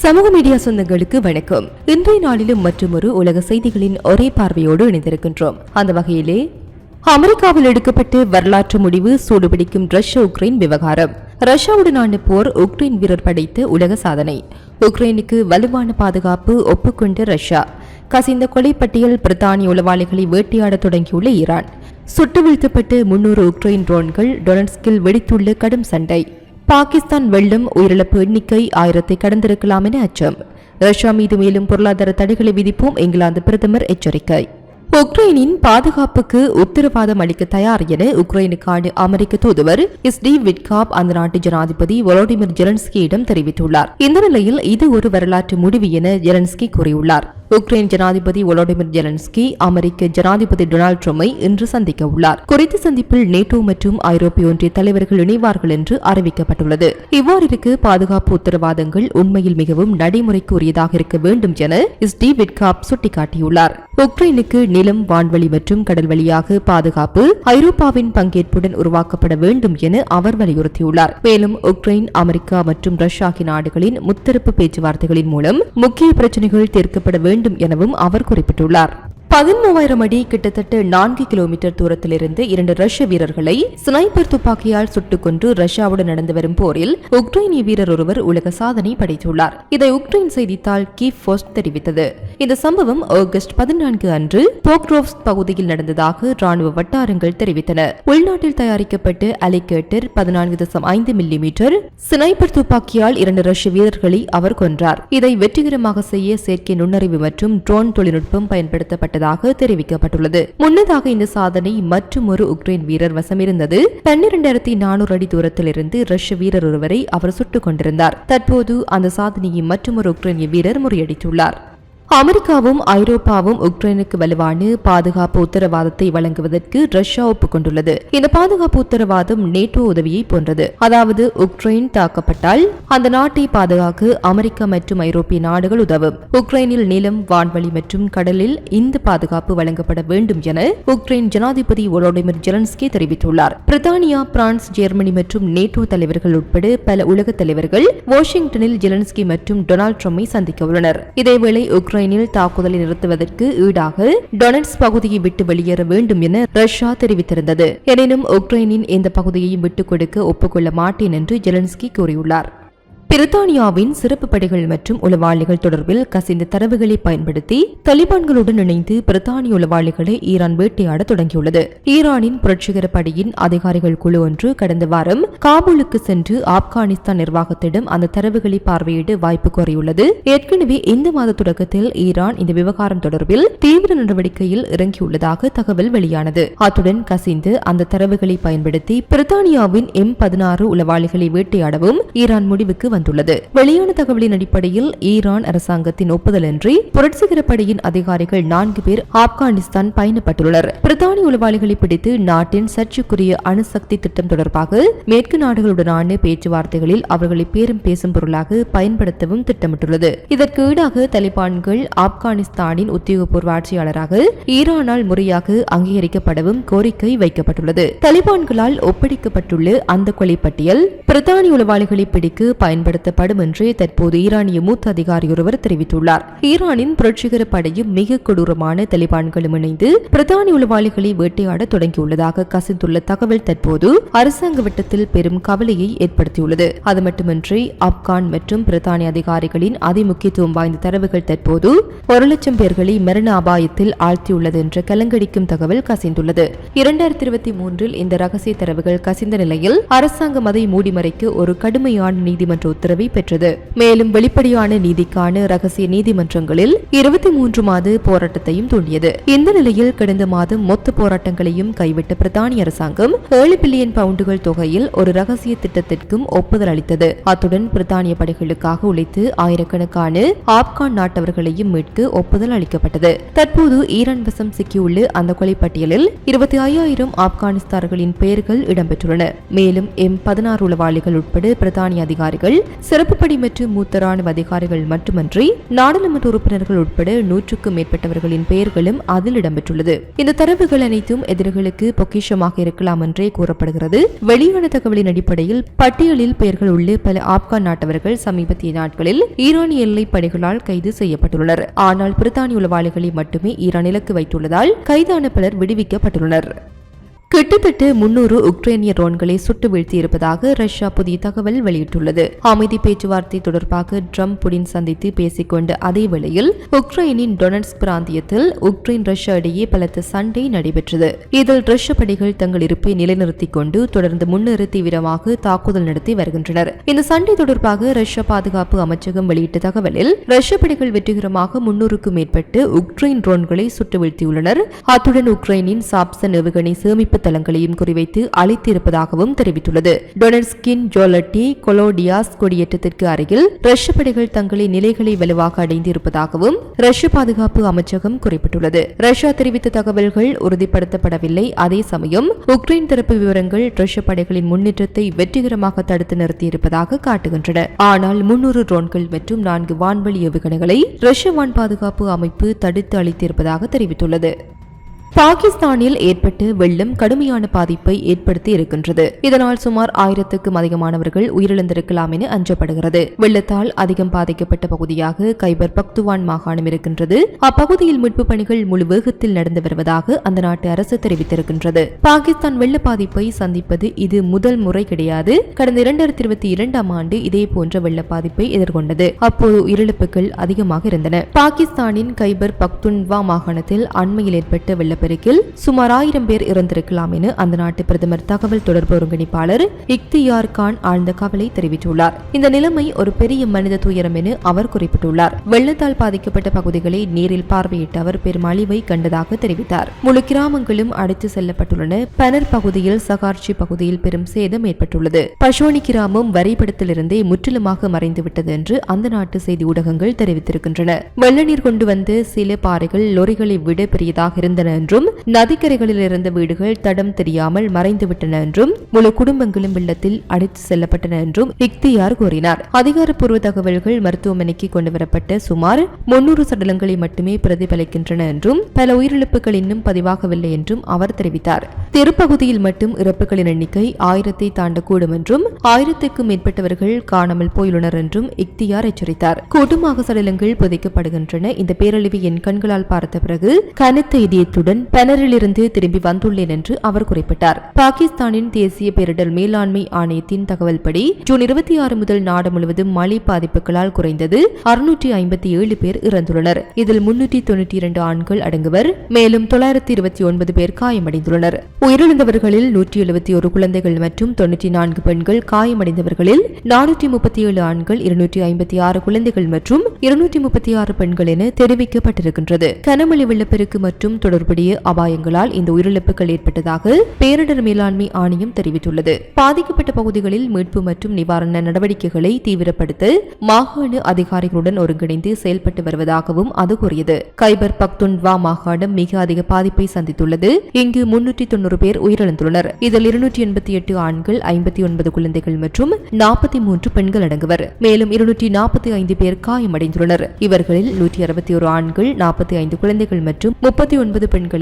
சமூக மீடியா சொந்தங்களுக்கு வணக்கம். இன்றைய நாளிலும் மற்றொரு உலக செய்திகளின் ஒரே பார்வையோடு இணைந்திருக்கின்றோம். அந்த வகையிலே அமெரிக்காவில் எடுக்கப்பட்டு வரலாற்று முடிவு சூடுபிடிக்கும் ரஷ்ய உக்ரைன் விவகாரம். ரஷ்யாவுடனான போர் உக்ரைன் வீரர் படைத்த உலக சாதனை. உக்ரைனுக்கு வலுவான பாதுகாப்பு ஒப்புக்கொண்ட ரஷ்யா. கசிந்த கொலைப்பட்டியல் பிரித்தானிய உளவாளிகளை வேட்டையாட தொடங்கியுள்ள ஈரான். சுட்டு வீழ்த்தப்பட்டு முன்னூறு உக்ரைன் ட்ரோன்கள் டொனட்ஸ்கில் வெடித்துள்ள கடும் சண்டை. பாகிஸ்தான் வெள்ளம் உயிரிழப்பு எண்ணிக்கை ஆயிரத்தை கடந்திருக்கலாம் என அச்சம். ரஷ்யா மீது மேலும் பொருளாதார தடைகளை விதிப்போம் இங்கிலாந்து பிரதமர் எச்சரிக்கை. உக்ரைனின் பாதுகாப்புக்கு உத்தரவாதம் அளிக்க தயார் என உக்ரைனுக்கான அமெரிக்க தூதுவர் ஸ்டீவ் விட்காப் அந்த நாட்டு ஜனாதிபதி வொலோடிமிர் ஜெலன்ஸ்கியிடம் தெரிவித்துள்ளார். இந்த நிலையில் இது ஒரு வரலாற்று முடிவு என ஜெலன்ஸ்கி கூறியுள்ளார். உக்ரைன் ஜனாதிபதி ஒலோடிமிர் ஜெலன்ஸ்கி அமெரிக்க ஜனாதிபதி டொனால்டு ட்ரம்பை இன்று சந்திக்க உள்ளார். குறித்த சந்திப்பில் நேட்டோ மற்றும் ஐரோப்பிய ஒன்றிய தலைவர்கள் இணைவார்கள் என்று அறிவிக்கப்பட்டுள்ளது. இவ்வாறிருக்கு பாதுகாப்பு உத்தரவாதங்கள் உண்மையில் மிகவும் நடைமுறைக்கு உரியதாக இருக்க வேண்டும் என ஸ்டீவ் விட்காப் சுட்டிக்காட்டியுள்ளார். உக்ரைனுக்கு நிலம் வான்வழி மற்றும் கடல் வழியாக பாதுகாப்பு ஐரோப்பாவின் பங்கேற்புடன் உருவாக்கப்பட வேண்டும் என அவர் வலியுறுத்தியுள்ளார். மேலும் உக்ரைன் அமெரிக்கா மற்றும் ரஷ்யா ஆகிய நாடுகளின் முத்தரப்பு பேச்சுவார்த்தைகளின் மூலம் முக்கிய பிரச்சனைகள் தீர்க்கப்பட வேண்டும் எனவும் அவர் குறிப்பிட்டுள்ளார். பதிமூவாயிரம் அடி கிட்டத்தட்ட நான்கு கிலோமீட்டர் தூரத்திலிருந்து இரண்டு ரஷ்ய வீரர்களை ஸ்னைப்பர் துப்பாக்கியால் சுட்டுக் கொன்று ரஷ்யாவுடன் நடந்து வரும் போரில் உக்ரைனிய வீரர் ஒருவர் உலக சாதனை படைத்துள்ளார். இதை உக்ரைன் செய்தித்தாள் கீப் போஸ்ட் தெரிவித்தது. இந்த சம்பவம் ஆகஸ்ட் பதினான்கு அன்று போக்ரோவ்ஸ் பகுதியில் நடந்ததாக ராணுவ வட்டாரங்கள் தெரிவித்தன. உள்நாட்டில் தயாரிக்கப்பட்ட அலிகேட்டர் பதினான்கு தசம் ஐந்து மில்லிமீட்டர் ஸ்னைப்பர் துப்பாக்கியால் இரண்டு ரஷ்ய வீரர்களை அவர் கொன்றார். இதை வெற்றிகரமாக செய்ய செயற்கை நுண்ணறிவு மற்றும் ட்ரோன் தொழில்நுட்பம் பயன்படுத்தப்பட்டது. பயன்படுத்தப்பட்டதாக தெரிவிக்கப்பட்டுள்ளது. முன்னதாக இந்த சாதனை மற்றும் ஒரு உக்ரைன் வீரர் வசமிருந்தது. பன்னிரண்டாயிரத்தி நானூறு அடி தூரத்திலிருந்து ரஷ்ய வீரர் ஒருவரை அவர் சுட்டுக் கொண்டிருந்தார். தற்போது அந்த சாதனையை மற்றொரு உக்ரைனிய வீரர் முறியடித்துள்ளார். அமெரிக்காவும் ஐரோப்பாவும் உக்ரைனுக்கு வலுவான பாதுகாப்பு உத்தரவாதத்தை வழங்குவதற்கு ரஷ்யா ஒப்புக்கொண்டுள்ளது. இந்த பாதுகாப்பு உத்தரவாதம் நேட்டோ உதவியை போன்றது. அதாவது உக்ரைன் தாக்கப்பட்டால் அந்த நாட்டை பாதுகாக்க அமெரிக்கா மற்றும் ஐரோப்பிய நாடுகள் உதவும். உக்ரைனில் நிலம் வான்வழி மற்றும் கடலில் இந்த பாதுகாப்பு வழங்கப்பட வேண்டும் என உக்ரைன் ஜனாதிபதி ஒலோடிமிர் ஜெலன்ஸ்கி தெரிவித்துள்ளார். பிரித்தானியா பிரான்ஸ் ஜெர்மனி மற்றும் நேட்டோ தலைவர்கள் உட்பட பல உலக தலைவர்கள் வாஷிங்டனில் ஜெலன்ஸ்கி மற்றும் டொனால்டு ட்ரம்பை சந்திக்க உள்ளனர். இதேவேளை உக்ரைன் உக்ரைனில் தாக்குதலை நிறுத்துவதற்கு ஈடாக டொனட்ஸ் பகுதியை விட்டு வெளியேற வேண்டும் என ரஷ்யா தெரிவித்திருந்தது. எனினும் உக்ரைனின் இந்த பகுதியையும் விட்டுக் கொடுக்க ஒப்புக்கொள்ள மாட்டேன் என்று ஜெலன்ஸ்கி கூறியுள்ளார். பிரித்தானியாவின் சிறப்பு படைகள் மற்றும் உளவாளிகள் தொடர்பில் கசிந்த தரவுகளை பயன்படுத்தி தலிபான்களுடன் இணைந்து பிரித்தானிய உளவாளிகளை ஈரான் வேட்டையாட தொடங்கியுள்ளது. ஈரானின் புரட்சிகர படையின் அதிகாரிகள் குழு ஒன்று கடந்த வாரம் காபூலுக்கு சென்று ஆப்கானிஸ்தான் நிர்வாகத்திடம் அந்த தரவுகளை பார்வையிட வாய்ப்பு கோரியுள்ளது. ஏற்கனவே இந்த மாத தொடக்கத்தில் ஈரான் இந்த விவகாரம் தொடர்பில் தீவிர நடவடிக்கையில் இறங்கியுள்ளதாக தகவல் வெளியானது. அத்துடன் கசிந்து அந்த தரவுகளை பயன்படுத்தி பிரித்தானியாவின் எம் பதினாறு உளவாளிகளை வேட்டையாடவும் ஈரான் முடிவுக்கு வந்துள்ளது வெளியான தகவலின் அடிப்படையில் ஈரான் அரசாங்கத்தின் ஒப்புதலின்றி புரட்சிகர படையின் அதிகாரிகள் நான்கு பேர் ஆப்கானிஸ்தான் பயணப்பட்டுள்ளனர். பிரித்தானிய உளவாளிகளை பிடித்து நாட்டின் சர்ச்சைக்குரிய அணுசக்தி திட்டம் தொடர்பாக மேற்கு நாடுகளுடனான பேச்சுவார்த்தைகளில் அவர்களை பேரும் பேசும் பொருளாக பயன்படுத்தவும் திட்டமிட்டுள்ளது. இதற்கு ஈடாக தலிபான்கள் ஆப்கானிஸ்தானின் உத்தியோகபூர்வ ஆட்சியாளராக ஈரானால் முறையாக அங்கீகரிக்கப்படவும் கோரிக்கை வைக்கப்பட்டுள்ளது. தலிபான்களால் ஒப்படைக்கப்பட்டுள்ள அந்த கொலை பட்டியல் பிரித்தானிய உளவாளிகளை பிடிக்க பயன்படுத்த பயன்படுத்தப்படும் என்று தற்போது ஈரானிய மூத்த அதிகாரி ஒருவர் தெரிவித்துள்ளார். ஈரானின் புரட்சிகர படையும் மிக கொடூரமான தலிபான்களும் இணைந்து பிரதானி உளவாளிகளை வேட்டையாட தொடங்கியுள்ளதாக கசிந்துள்ள தகவல் தற்போது அரசாங்க வட்டத்தில் பெரும் கவலையை ஏற்படுத்தியுள்ளது. அது மட்டுமின்றி ஆப்கான் மற்றும் பிரித்தானிய அதிகாரிகளின் அதிமுக்கியத்துவம் வாய்ந்த தரவுகள் தற்போது ஒரு லட்சம் பேர்களை மரண அபாயத்தில் ஆழ்த்தியுள்ளது என்ற கலங்கடிக்கும் தகவல் கசிந்துள்ளது. இரண்டாயிரத்தி இருபத்தி மூன்றில் இந்த ரகசிய தரவுகள் கசிந்த நிலையில் அரசாங்கம் அதை மூடிமறைக்க ஒரு கடுமையான நீதிமன்ற உத்தரவை பெற்றது. மேலும் வெளிப்படையான நீதிக்கான ரகசிய நீதிமன்றங்களில் இருபத்தி மூன்று மாத போராட்டத்தையும் தூண்டியது. இந்த நிலையில் கடந்த மாதம் மொத்த போராட்டங்களையும் கைவிட்ட பிரித்தானிய அரசாங்கம் ஏழு பில்லியன் பவுண்டுகள் தொகையில் ஒரு ரகசிய திட்டத்திற்கும் ஒப்புதல் அளித்தது. அத்துடன் பிரித்தானிய படைகளுக்காக உழைத்து ஆயிரக்கணக்கான ஆப்கான் நாட்டவர்களையும் மீட்க ஒப்புதல் அளிக்கப்பட்டது. தற்போது ஈரான் வசம் சிக்கியுள்ள அந்த கொலை பட்டியலில் இருபத்தி ஐயாயிரம் ஆப்கானிஸ்தான்களின் பெயர்கள் இடம்பெற்றுள்ளன. மேலும் எம் பதினாறு உளவாளிகள் உட்பட பிரித்தானிய அதிகாரிகள் சிறப்பு மற்றும் மூத்த ராணுவ அதிகாரிகள் மட்டுமன்றி நாடாளுமன்ற உறுப்பினர்கள் உட்பட நூற்றுக்கும் மேற்பட்டவர்களின் பெயர்களும் அதில் இடம்பெற்றுள்ளது. இந்த தரவுகள் அனைத்தும் எதிரிகளுக்கு பொக்கிஷமாக இருக்கலாம் என்றே கூறப்படுகிறது. வெளியான தகவலின் அடிப்படையில் பட்டியலில் பெயர்கள் உள்ள பல ஆப்கான் நாட்டவர்கள் சமீபத்திய நாட்களில் ஈரானிய எல்லைப் படைகளால் கைது செய்யப்பட்டுள்ளனர். ஆனால் பிரித்தானிய உளவாளிகளை மட்டுமே ஈரான் இலக்கு வைத்துள்ளதால் கைதான பலர் விடுவிக்கப்பட்டுள்ளனர். கிட்டத்தட்ட முன்னூறு உக்ரைனிய ட்ரோன்களை சுட்டு வீழ்த்தியிருப்பதாக ரஷ்யா புதிய தகவல் வெளியிட்டுள்ளது. அமைதி பேச்சுவார்த்தை தொடர்பாக ட்ரம்ப் புடின் சந்தித்து பேசிக்கொண்ட அதே வேளையில் உக்ரைனின் டொனட்ஸ் பிராந்தியத்தில் உக்ரைன் ரஷ்யா இடையே பலத்த சண்டை நடைபெற்றது. இதில் ரஷ்ய படைகள் தங்கள் இருப்பை நிலைநிறுத்திக் கொண்டு தொடர்ந்து முன்னேற தீவிரமாக தாக்குதல் நடத்தி வருகின்றனர். இந்த சண்டை தொடர்பாக ரஷ்ய பாதுகாப்பு அமைச்சகம் வெளியிட்ட தகவலில் ரஷ்ய படைகள் வெற்றிகரமாக முன்னூறுக்கும் மேற்பட்டு உக்ரைன் ட்ரோன்களை சுட்டு வீழ்த்தியுள்ளனர். அத்துடன் உக்ரைனின் சாப்சன் ஏவுகணை சேமிப்பு தளங்களையும் குறிவைத்து அழைத்திருப்பதாகவும் தெரிவித்துள்ளது. டொனட்ஸ்கின் ஜோலட்டி கொலோடியாஸ் கொடியேற்றத்திற்கு அருகில் ரஷ்ய படைகள் தங்களின் நிலைகளை வலுவாக அடைந்திருப்பதாகவும் ரஷ்ய பாதுகாப்பு அமைச்சகம் குறிப்பிட்டுள்ளது. ரஷ்யா தெரிவித்த தகவல்கள் உறுதிப்படுத்தப்படவில்லை. அதே சமயம் உக்ரைன் தரப்பு விவரங்கள் ரஷ்ய படைகளின் முன்னேற்றத்தை வெற்றிகரமாக தடுத்து நிறுத்தியிருப்பதாக காட்டுகின்றன. ஆனால் முன்னூறு ட்ரோன்கள் மற்றும் நான்கு வான்வழி ஏவுகணைகளை ரஷ்ய வான் பாதுகாப்பு அமைப்பு தடுத்து அளித்திருப்பதாக தெரிவித்துள்ளது. பாகிஸ்தானில் ஏற்பட்டு வெள்ளம் கடுமையான பாதிப்பை ஏற்படுத்தி இருக்கின்றது. இதனால் சுமார் ஆயிரத்துக்கும் அதிகமானவர்கள் உயிரிழந்திருக்கலாம் என அஞ்சப்படுகிறது. வெள்ளத்தால் அதிகம் பாதிக்கப்பட்ட பகுதியாக கைபர் பக்துவான் மாகாணம் இருக்கின்றது. அப்பகுதியில் மீட்பு பணிகள் முழு வேகத்தில் நடந்து வருவதாக அந்த நாட்டு அரசு தெரிவித்திருக்கின்றது. பாகிஸ்தான் வெள்ள பாதிப்பை சந்திப்பது இது முதல் முறை கிடையாது. கடந்த இரண்டாயிரத்தி இருபத்தி இரண்டாம் ஆண்டு இதே போன்ற வெள்ள பாதிப்பை எதிர்கொண்டது. அப்போது உயிரிழப்புகள் அதிகமாக இருந்தன. பாகிஸ்தானின் கைபர் பக்துன்வா மாகாணத்தில் அண்மையில் ஏற்பட்ட வெள்ளப்பெருக்கில் சுமார் ஆயிரம் பேர் இறந்திருக்கலாம் என அந்த நாட்டு பிரதமர் தகவல் தொடர்பு ஒருங்கிணைப்பாளர் இக்தியார் கான் ஆழ்ந்த கவலை தெரிவித்துள்ளார். இந்த நிலைமை ஒரு பெரிய மனித துயரம் என அவர் குறிப்பிட்டுள்ளார். வெள்ளத்தால் பாதிக்கப்பட்ட பகுதிகளை நேரில் பார்வையிட்ட அவர் பெரும் அழிவை கண்டதாக தெரிவித்தார். முழு கிராமங்களும் அடித்து செல்லப்பட்டுள்ளன. பனர் பகுதியில் சகார்ச்சி பகுதியில் பெரும் சேதம் ஏற்பட்டுள்ளது. பஷோனி கிராமம் வரைபடத்திலிருந்தே முற்றிலுமாக மறைந்துவிட்டது என்று அந்த நாட்டு செய்தி ஊடகங்கள் தெரிவித்திருக்கின்றன. வெள்ள நீர் கொண்டு வந்த சில பாறைகள் லொரிகளை விட பெரியதாக இருந்தன என்றும் நதிக்கரைகளில் இருந்த வீடுகள் தடம் தெரியாமல் மறைந்துவிட்டன என்றும் முழு குடும்பங்களும் வெள்ளத்தில் அடித்து செல்லப்பட்டன என்றும் இக்தியார் கூறினார். அதிகாரப்பூர்வ தகவல்கள் மருத்துவமனைக்கு கொண்டுவரப்பட்ட சுமார் முன்னூறு சடலங்களை மட்டுமே பிரதிபலிக்கின்றன என்றும் பல உயிரிழப்புகள் இன்னும் பதிவாகவில்லை என்றும் அவர் தெரிவித்தார். தெருப்பகுதியில் மட்டும் இறப்புகளின் எண்ணிக்கை ஆயிரத்தை தாண்டக்கூடும் என்றும் ஆயிரத்துக்கும் மேற்பட்டவர்கள் காணாமல் போயுள்ளனர் என்றும் இக்தியார் எச்சரித்தார். கூட்டமாக சடலங்கள் புதைக்கப்படுகின்றன. இந்த பேரழிவை என் கண்களால் பார்த்த பிறகு கனத்த இதயத்துடன் பெனரிலிருந்து திரும்பி வந்துள்ளேன் என்று அவர் குறிப்பிட்டார். பாகிஸ்தானின் தேசிய பேரிடர் மேலாண்மை ஆணையத்தின் தகவல்படி ஜூன் இருபத்தி ஆறு முதல் நாடு முழுவதும் மழை பாதிப்புகளால் குறைந்தது அறுநூற்றி ஐம்பத்தி ஏழு பேர் இறந்துள்ளனர். இதில் முன்னூற்றி தொன்னூற்றி இரண்டு ஆண்கள் அடங்குவர் மேலும் தொள்ளாயிரத்தி இருபத்தி ஒன்பது பேர் காயமடைந்துள்ளனர். உயிரிழந்தவர்களில் நூற்றி எழுபத்தி ஒரு குழந்தைகள் மற்றும் தொன்னூற்றி நான்கு பெண்கள் காயமடைந்தவர்களில் நானூற்றி முப்பத்தி ஏழு ஆண்கள் இருநூற்றி ஐம்பத்தி ஆறு குழந்தைகள் மற்றும் இருநூற்றி முப்பத்தி ஆறு பெண்கள் என தெரிவிக்கப்பட்டிருக்கின்றது. கனமழை வெள்ளப்பெருக்கு மற்றும் தொடர்புடைய அபாயங்களால் இந்த உயிரிழப்புகள் ஏற்பட்டதாக பேரிடர் மேலாண்மை ஆணையம் தெரிவித்துள்ளது. பாதிக்கப்பட்ட பகுதிகளில் மீட்பு மற்றும் நிவாரண நடவடிக்கைகளை தீவிரப்படுத்த மாகாண அதிகாரிகளுடன் ஒருங்கிணைந்து செயல்பட்டு வருவதாகவும் அது கூறியது. கைபர் பக்துன்வா மாகாணம் மிக அதிக பாதிப்பை சந்தித்துள்ளது. இங்கு முன்னூற்றி தொண்ணூறு பேர் உயிரிழந்துள்ளனர். இதில் இருநூற்றி எண்பத்தி எட்டு ஆண்கள் ஐம்பத்தி ஒன்பது குழந்தைகள் மற்றும் நாற்பத்தி மூன்று பெண்கள் அடங்குவர். மேலும் இருநூற்றி நாற்பத்தி ஐந்து பேர் காயமடைந்துள்ளனர். இவர்களில் நூற்றி அறுபத்தி ஒரு ஆண்கள் நாற்பத்தி ஐந்து குழந்தைகள் மற்றும் முப்பத்தி ஒன்பது பெண்கள்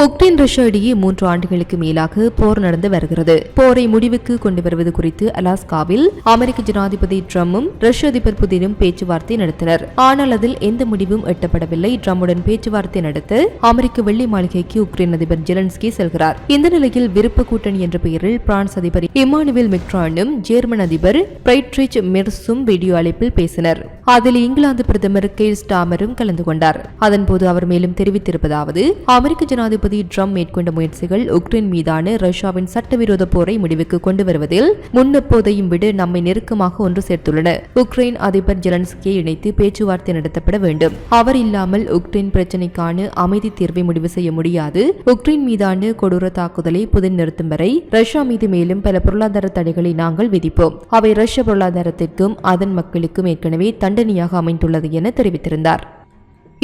உக்ரைன் ரஷ்யா இடையே மூன்று ஆண்டுகளுக்கு மேலாக போர் நடந்து வருகிறது. போரை முடிவுக்கு கொண்டு வருவது குறித்து அலாஸ்காவில் அமெரிக்க ஜனாதிபதி ட்ரம்பும் ரஷ்ய அதிபர் புதினும் பேச்சுவார்த்தை நடத்தினர். ஆனால் அதில் எந்த முடிவும் எட்டப்படவில்லை. ட்ரம்புடன் பேச்சுவார்த்தை நடத்த அமெரிக்க வெள்ளி மாளிகைக்கு உக்ரைன் அதிபர் ஜெலன்ஸ்கி செல்கிறார். இந்த நிலையில் விருப்ப கூட்டணி என்ற பெயரில் பிரான்ஸ் அதிபர் இமானுவேல் மெக்ரானும் ஜெர்மன் அதிபர் பிரைட்ரிச் மெர்ஸும் வீடியோ அழைப்பில் பேசினர். அதில் இங்கிலாந்து பிரதமர் கெய்ர் ஸ்டாமரும் கலந்து கொண்டார். அதன்போது அவர் மேலும் தெரிவித்திருப்பதாவது அமெரிக்க ஜனாதிபதி ஜனாதிபதி ட்ரம்ப் மேற்கொண்ட முயற்சிகள் உக்ரைன் மீதான ரஷ்யாவின் சட்டவிரோத போரை முடிவுக்கு கொண்டு வருவதில் முன்னெப்போதையும் விட நம்மை நெருக்கமாக ஒன்று சேர்த்துள்ளன. உக்ரைன் அதிபர் ஜெலன்ஸ்கியை இணைத்து பேச்சுவார்த்தை நடத்தப்பட வேண்டும். அவர் இல்லாமல் உக்ரைன் பிரச்சினைக்கான அமைதி தீர்வை முடிவு செய்ய முடியாது. உக்ரைன் மீதான கொடூர தாக்குதலை புதின் நிறுத்தும் வரை ரஷ்யா மீது மேலும் பல பொருளாதார தடைகளை நாங்கள் விதிப்போம். அவை ரஷ்ய பொருளாதாரத்திற்கும் அதன் மக்களுக்கும் ஏற்கனவே தண்டனையாக அமைந்துள்ளது என தெரிவித்திருந்தார்.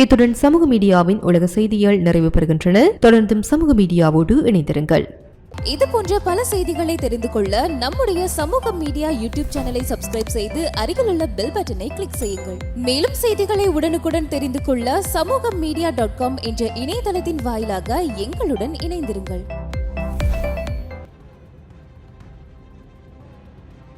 இத்துடன் சமூக மீடியாவின் உலக செய்திகள் நிறைவு பெறுகின்றன. தொடர்ந்தும் சமூக மீடியாவோடு இணைந்திருங்கள். இது போன்ற பல செய்திகளை தெரிந்து கொள்ள நம்முடைய சமூக மீடியா யூடியூப் சேனலை சப்ஸ்கிரைப் செய்து அருகில் உள்ள பெல் பட்டனை கிளிக் செய்யுங்கள். மேலும் செய்திகளை உடனுக்குடன் தெரிந்து கொள்ள சமூக மீடியா டாட் காம் என்ற இணையதளத்தின் வாயிலாக எங்களுடன் இணைந்திருங்கள்.